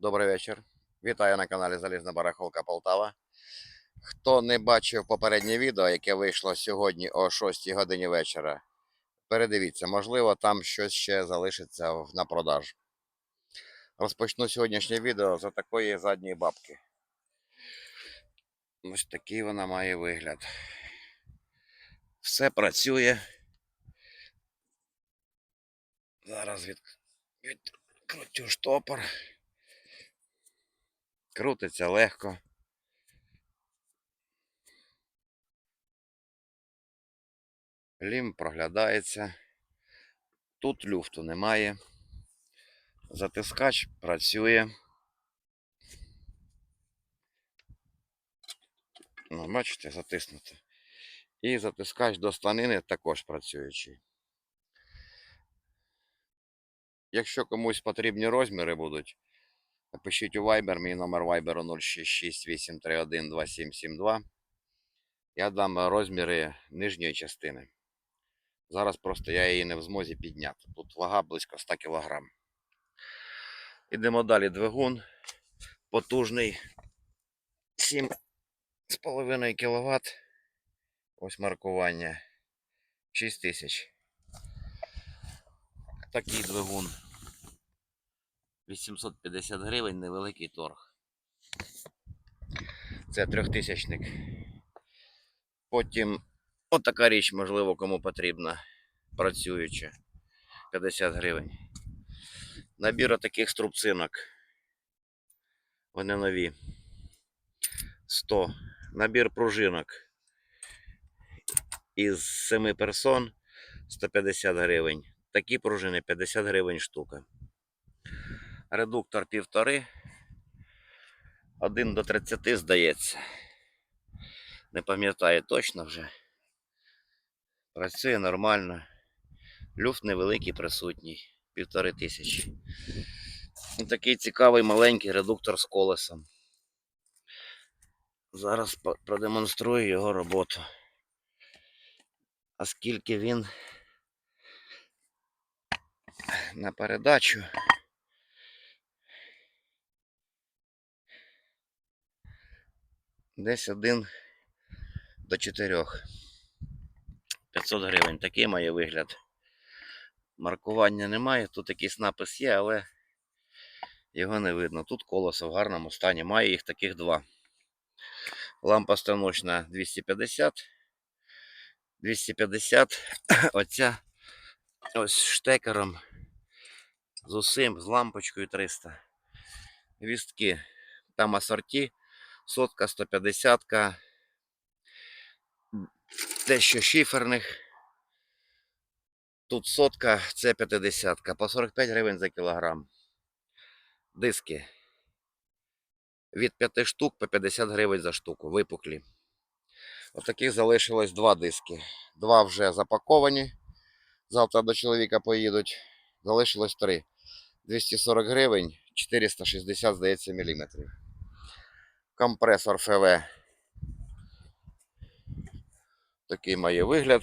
Добрий вечір. Вітаю на каналі Залізна Барахолка Полтава. Хто не бачив попереднє відео, яке вийшло сьогодні о 6 годині вечора, передивіться, можливо, там щось ще залишиться на продаж. Розпочну сьогоднішнє відео з такої задньої бабки. Ось такий вона має вигляд. Все працює. Зараз від... відкрутю штопор. Крутиться легко. Лім проглядається. Тут люфту немає. Затискач працює. Ну, бачите, затиснуто. І затискач до станини також працюючий. Якщо комусь потрібні розміри будуть, Напишіть у Viber, мій номер Viber 0668312772. Я дам розміри нижньої частини. Зараз просто я її не в змозі підняти. Тут вага близько 100 кг. Ідемо далі двигун. Потужний 7,5 кВт. Ось маркування. 6000. Такий двигун. 850 гривень невеликий торг. Це трьохтисячник. Потім отака річ, можливо, кому потрібна. Працююча. 50 гривень. Набір таких струбцинок. Вони нові. 100. Набір пружинок. Із 7 персон 150 гривень. Такі пружини 50 гривень штука. Редуктор півтори. 1 до 30, здається. Не пам'ятаю точно вже. Працює нормально. Люфт невеликий присутній. Півтори тисячі. Ось Такий цікавий маленький редуктор з колесом. Зараз продемонструю його роботу. А скільки він на передачу. Десь один до чотирьох. 500 гривень. Такий має вигляд. Маркування немає. Тут якийсь напис є, але його не видно. Тут колесо в гарному стані. Має їх таких два. Лампа станочна 250. 250. Оця ось штекером. З усім, з лампочкою 300. Вістки. Там асорті. Сотка, 150, дещо шиферних. Тут сотка, це 50, по 45 гривень за кілограм. Диски. Від 5 штук по 50 гривень за штуку, випуклі. Отаких залишилось два диски. Два вже запаковані. Завтра до чоловіка поїдуть. Залишилось три. 240 гривень, 460, здається, міліметрів. Компресор ФВ. Такий має вигляд.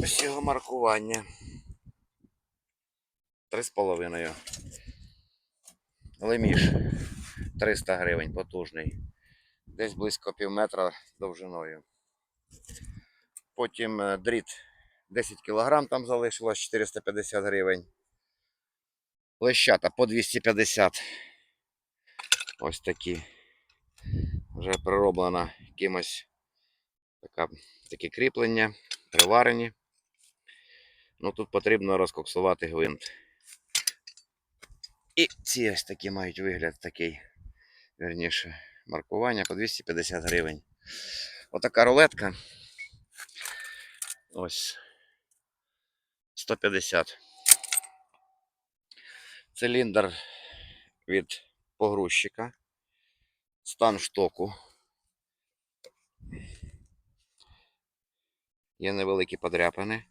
Ось його маркування. 3,5. Леміш 300 гривень, потужний. Десь близько пів метра довжиною. Потім е, дріт 10 кг там залишилось 450 гривень. Лещата по 250. Ось такі. Вже прироблена якимось така, такі кріплення, приварені. Ну тут потрібно розкоксувати гвинт. І ці ось такі мають вигляд такий, верніше, маркування по 250 гривень. Отака рулетка. Ось 150. Циліндр від погрузчика. Стан штоку. Є невеликі подряпини.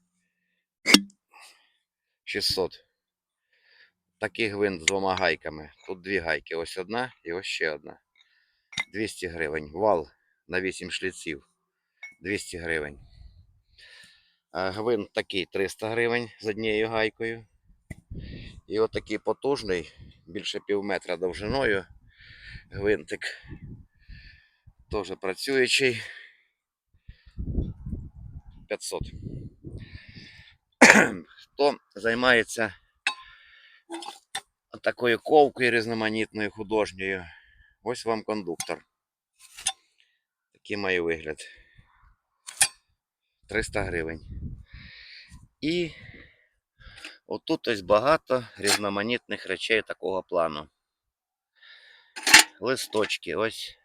600. Такий гвинт з двома гайками. Тут дві гайки. Ось одна і ось ще одна. 200 гривень. Вал на 8 шліців. 200 гривень. Гвинт такий 300 гривень з однією гайкою. І отакий потужний більше пів метра довжиною. Гвинтик теж працюючий. 500. Хто займається такою ковкою різноманітною художньою, ось вам кондуктор. Такий має вигляд. 300 гривень. І отут ось багато різноманітних речей такого плану. Листочки, ось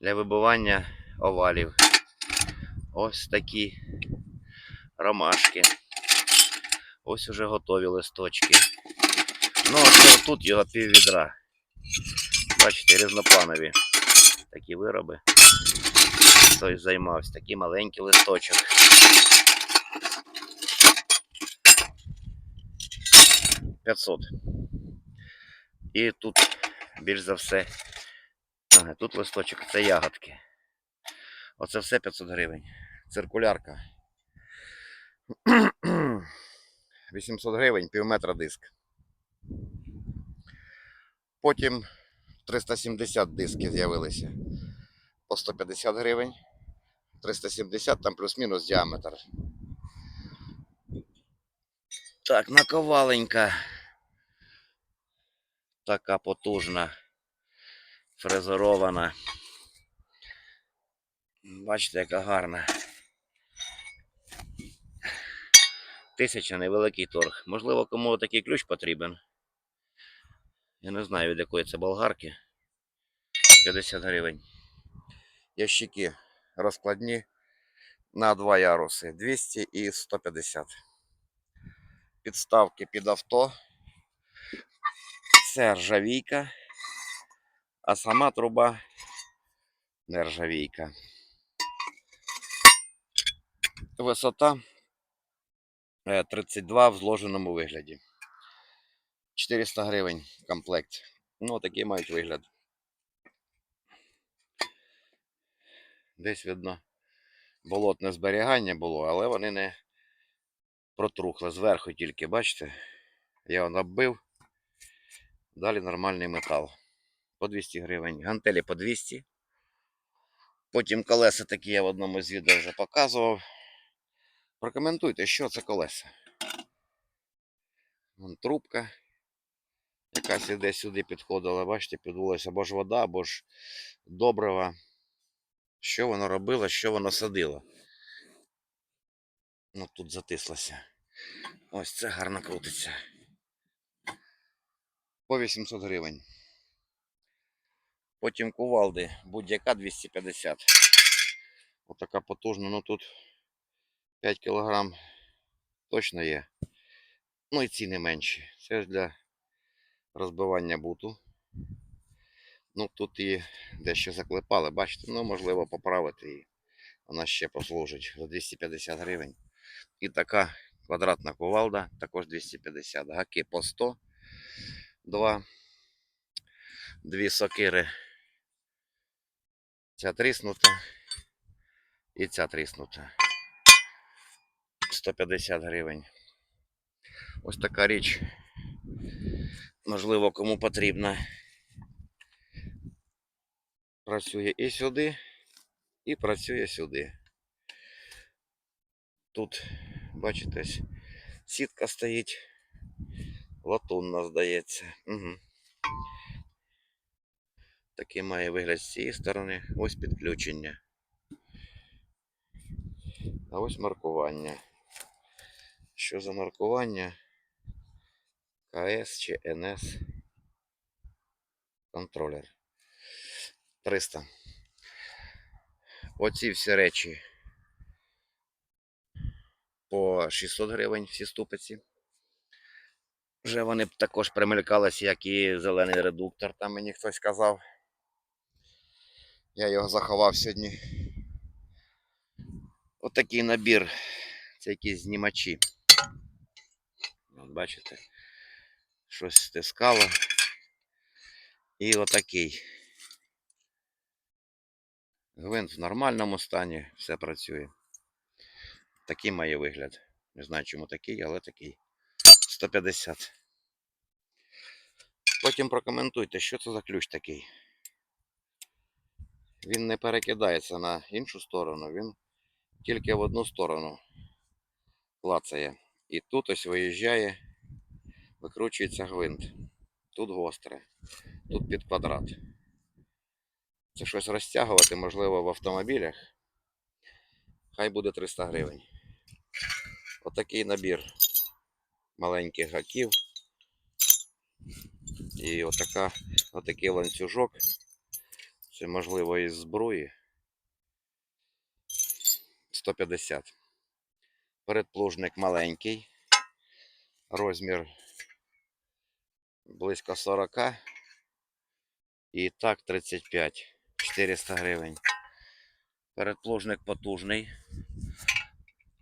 для вибивання овалів. Ось такі ромашки. Ось уже готові листочки. Ну, оце тут його пів відра. Бачите, різнопланові такі вироби. Хтось займався, такий маленький листочок. П'ятсот. І тут більш за все. Ага, тут листочок, це ягодки. Оце все 500 гривень. Циркулярка. 800 гривень, пів метра диск. Потім 370 диски з'явилися. По 150 гривень. 370 там плюс-мінус діаметр. Так, наковаленька. Така потужна. Фрезерована. Бачите, яка гарна. Тисяча невеликий торг. Можливо, кому такий ключ потрібен. Я не знаю, від якої це болгарки. 50 гривень. Ящики розкладні на два яруси 200 і 150. Підставки під авто. Це ржавійка, а сама труба не ржавійка. Висота е, 32 в зложеному вигляді. 400 гривень комплект. Ну, такий мають вигляд. Десь видно, болотне зберігання було, але вони не протрухли. Зверху тільки, бачите, я його набив. Далі нормальний метал. По 200 гривень. Гантелі по 200. Потім колеса такі я в одному з відео вже показував. Прокоментуйте, що це колеса. Вон трубка. Якась іде сюди підходила, бачите, підвелася або ж вода, або ж добрива. Що воно робило, що воно садило. Ну тут затислося. Ось це гарно крутиться. По 800 гривень. Потім кувалди, будь-яка 250. Отака потужна, ну тут 5 кг точно є. Ну і ціни менші. Це ж для розбивання буту. Ну тут її дещо заклепали, бачите, ну можливо поправити її. Вона ще послужить за 250 гривень. І така квадратна кувалда, також 250. Гаки по 100. Два. Дві сокири. Ця тріснута. І ця тріснута. 150 гривень. Ось така річ. Можливо, кому потрібна. Працює і сюди, і працює сюди. Тут, бачите, сітка стоїть. Латунна, здається. Угу. Такий має вигляд з цієї сторони. Ось підключення. А ось маркування. Що за маркування? КС чи НС контролер. 300. Оці всі речі по 600 гривень всі ступиці. Вже вони б також примелькалися, як і зелений редуктор, там мені хтось казав. Я його заховав сьогодні. Отакий набір. Це якісь знімачі. От бачите, щось стискало. І отакий. Гвинт в нормальному стані, все працює. Такий має вигляд. Не знаю, чому такий, але такий. 150. Потім прокоментуйте, що це за ключ такий. Він не перекидається на іншу сторону, він тільки в одну сторону клацає. І тут ось виїжджає, викручується гвинт. Тут гостре, тут під квадрат. Це щось розтягувати, можливо, в автомобілях. Хай буде 300 гривень. Отакий набір маленьких гаків. І отака, отакий ланцюжок. Це можливо із зброї. 150. Передплужник маленький. Розмір близько 40. І так 35. 400 гривень. Передплужник потужний.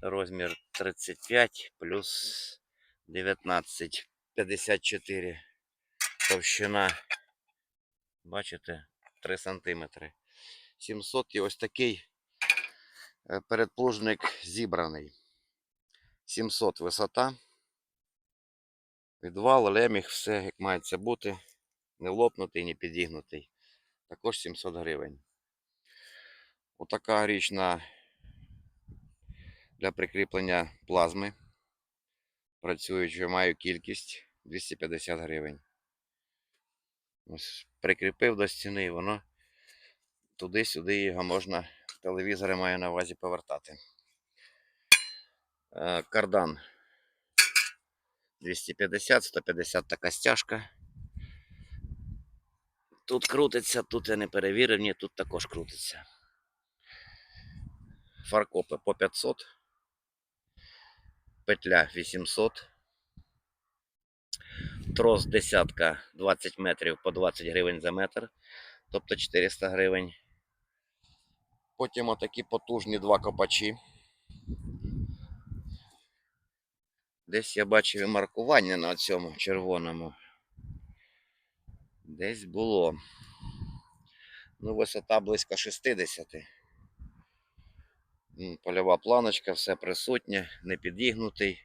Розмір 35 плюс 19. 54. Товщина. Бачите? 3 сантиметри. 700 і ось такий е, передплужник зібраний. 700 висота. Відвал, леміг, все як має бути. Не лопнутий, не підігнутий. Також 700 гривень. Отака річ на для прикріплення плазми. Працюючи маю кількість 250 гривень. Ось прикріпив до стіни, і воно туди-сюди його можна, телевізори маю на увазі повертати. Е, Кардан 250, 150 така стяжка. Тут крутиться, тут я не перевірив, ні, тут також крутиться. Фаркопи по 500. Петля 800. Трос десятка 20 метрів по 20 гривень за метр. Тобто 400 гривень. Потім отакі потужні два копачі. Десь я бачив і маркування на цьому червоному. Десь було. Ну, висота близько 60. Польова планочка, все присутнє, не підігнутий.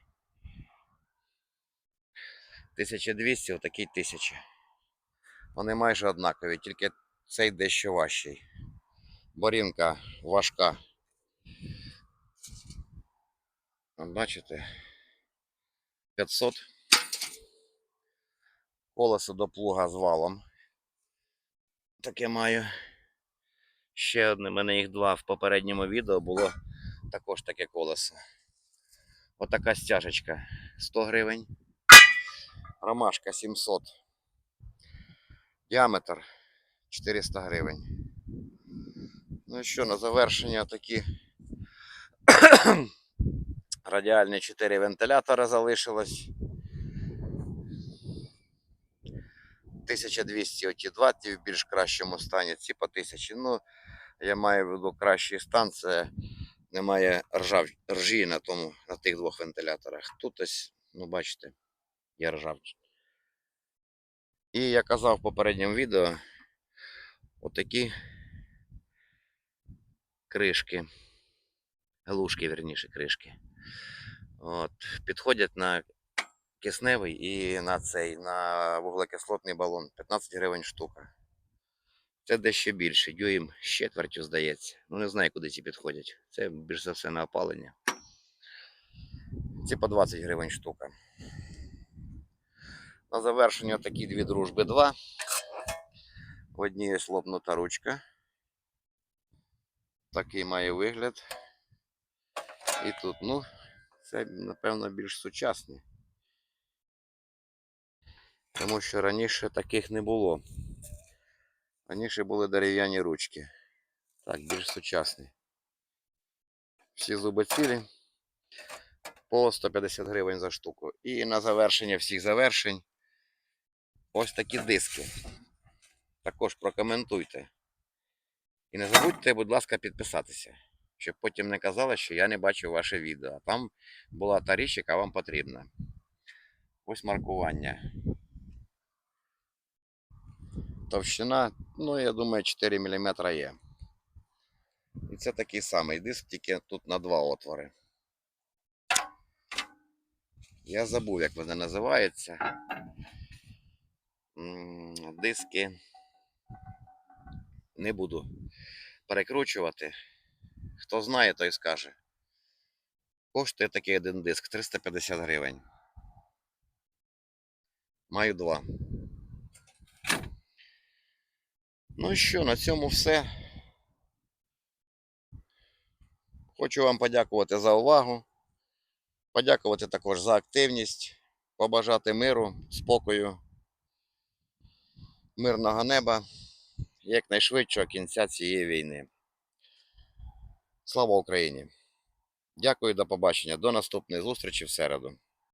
1200, отакий 1000. Вони майже однакові, тільки цей дещо важчий. Борінка важка. Бачите? 500. Колесо до плуга з валом. Таке маю. Ще одне, в мене їх два в попередньому відео було також таке колесо. Отака стяжечка 100 гривень. Ромашка 700. Діаметр 400 гривень. Ну і що, на завершення такі радіальні 4 вентилятора залишилось. 1200 оті два, ті в більш кращому стані, ці по 1000. Ну, я маю в виду кращий стан, це немає ржав, ржі на, тому, на тих двох вентиляторах. Тут ось, ну бачите, є ржавчина. І я казав в попередньому відео, отакі кришки, глушки, верніше, кришки. От, підходять на кисневий і на цей, на вуглекислотний балон. 15 гривень штука. Це дещо більше, дюйм з четвертю, здається. Ну не знаю, куди ці підходять. Це більш за все на опалення. Ці по 20 гривень штука. На завершення такі дві дружби 2. В одній ось лопнута ручка. Такий має вигляд. І тут, ну, це, напевно, більш сучасний. Тому що раніше таких не було. Раніше були дерев'яні ручки. Так, більш сучасні. Всі зуби цілі по 150 гривень за штуку. І на завершення всіх завершень ось такі диски. Також прокоментуйте. І не забудьте, будь ласка, підписатися, щоб потім не казали, що я не бачив ваше відео. Там була та річ, яка вам потрібна. Ось маркування. Товщина, ну, я думаю, 4 мм є. І це такий самий диск, тільки тут на два отвори. Я забув, як вони називаються. Диски не буду перекручувати. Хто знає, той скаже. Коштує такий один диск 350 гривень. Маю два. Ну що, на цьому все. Хочу вам подякувати за увагу. Подякувати також за активність. Побажати миру, спокою, мирного неба якнайшвидшого кінця цієї війни. Слава Україні! Дякую, до побачення. До наступної зустрічі в середу.